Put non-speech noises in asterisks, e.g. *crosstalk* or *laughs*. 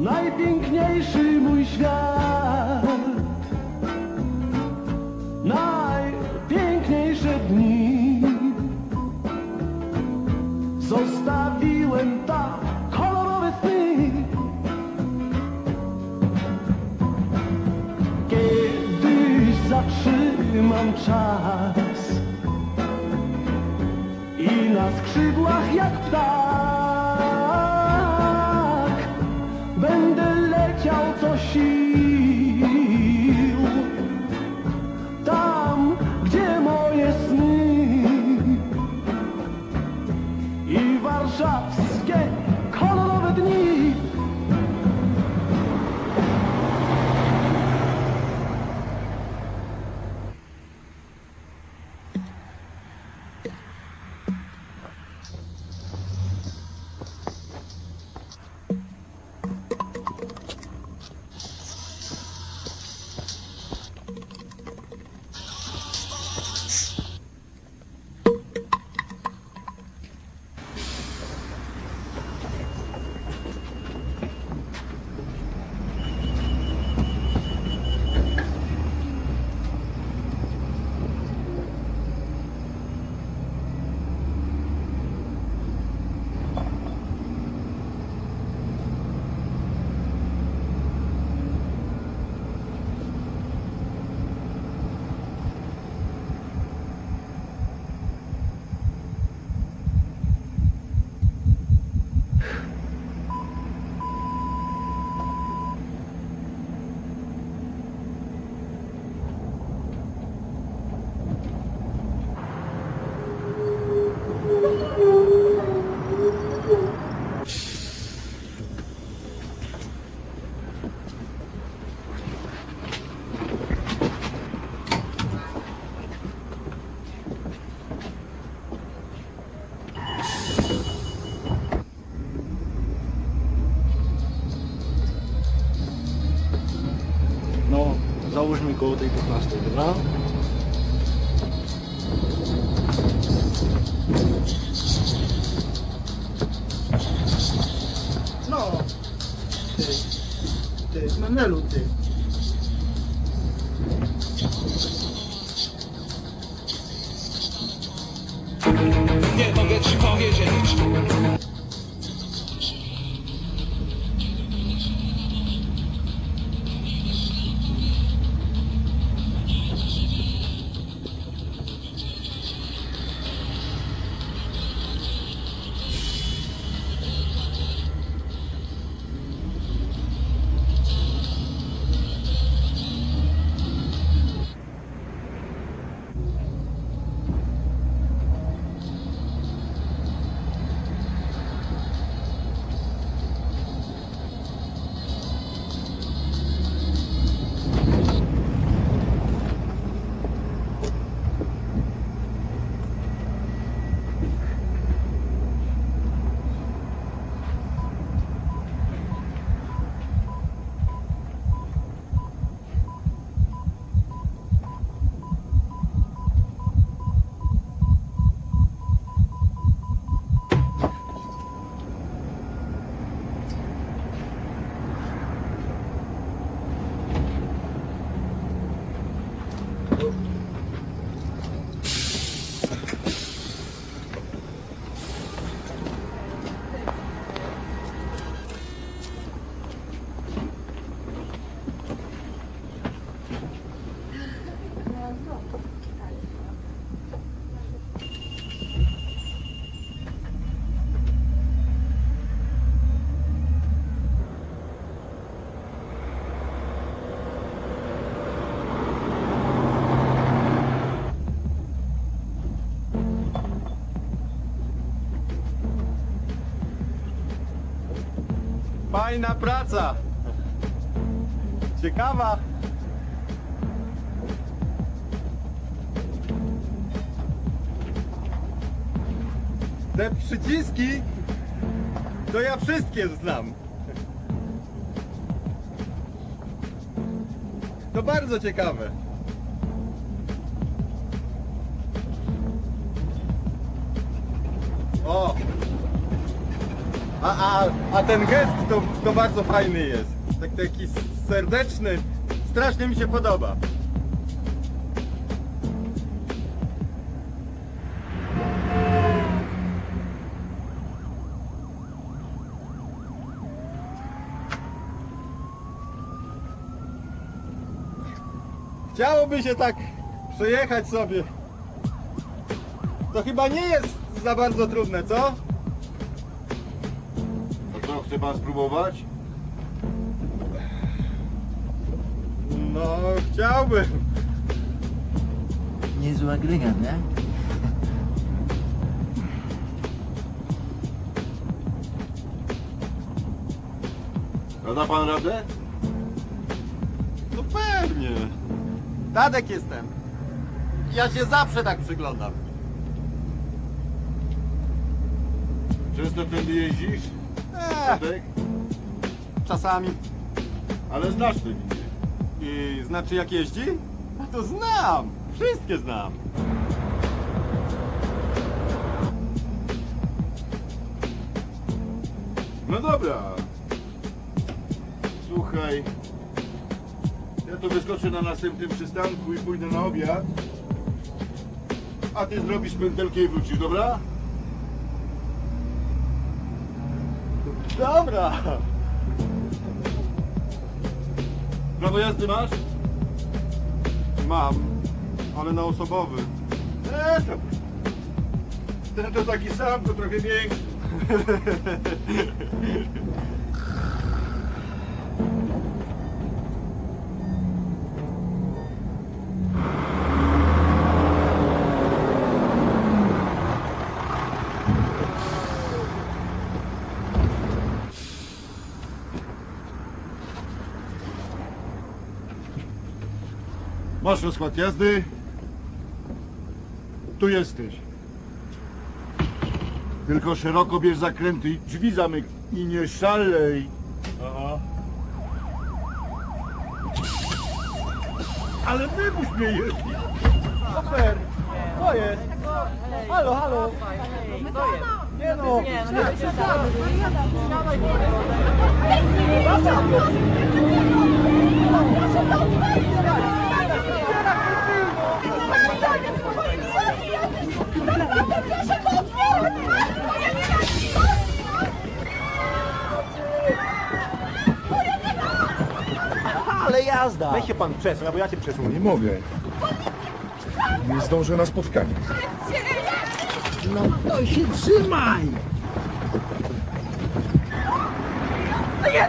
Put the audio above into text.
najpiękniejszy mój świat. Najpiękniejsze dni zostawiłem tak kolorowe sny. Kiedyś zatrzymam czas i na skrzydłach jak ptak załóżmy koło tej 15, dobra? No. Ty. Ty, Menelu, ty. Nie Fajna praca! Ciekawa! Te przyciski to ja wszystkie znam. To bardzo ciekawe. O! A, a, a ten gest to, to bardzo fajny jest. Tak taki serdeczny. Strasznie mi się podoba. Chciałoby się tak przejechać sobie. To chyba nie jest za bardzo trudne, co? Chce pan spróbować? No, chciałbym. Niezły agregat, nie? A da pan radę? No pewnie. Tadek jestem. Ja się zawsze tak przyglądam. Często tędy jeździsz? Eee, czasami. Ale znasz te linie. I znaczy jak jeździ? No to znam. Wszystkie znam. No dobra. Słuchaj. Ja to wyskoczę na następnym przystanku i pójdę na obiad. A ty zrobisz pętelkę i wrócisz, dobra? Dobra. Prawo jazdy masz? Mam, ale na osobowy. Eee, to... Ten to taki sam, to trochę większy. *laughs* Masz rozkład jazdy. Tu jesteś. Tylko szeroko bierz zakręty i drzwi zamyk i nie szalej. Aha. Ale wypuść mnie jeśli. Super! Co jest? Halo, halo! Nie no, nie, Ale jazda! Weź się pan przesuń, albo ja cię przesunę. Nie mogę. Nie zdążę na spotkanie. No to się trzymaj! Nie,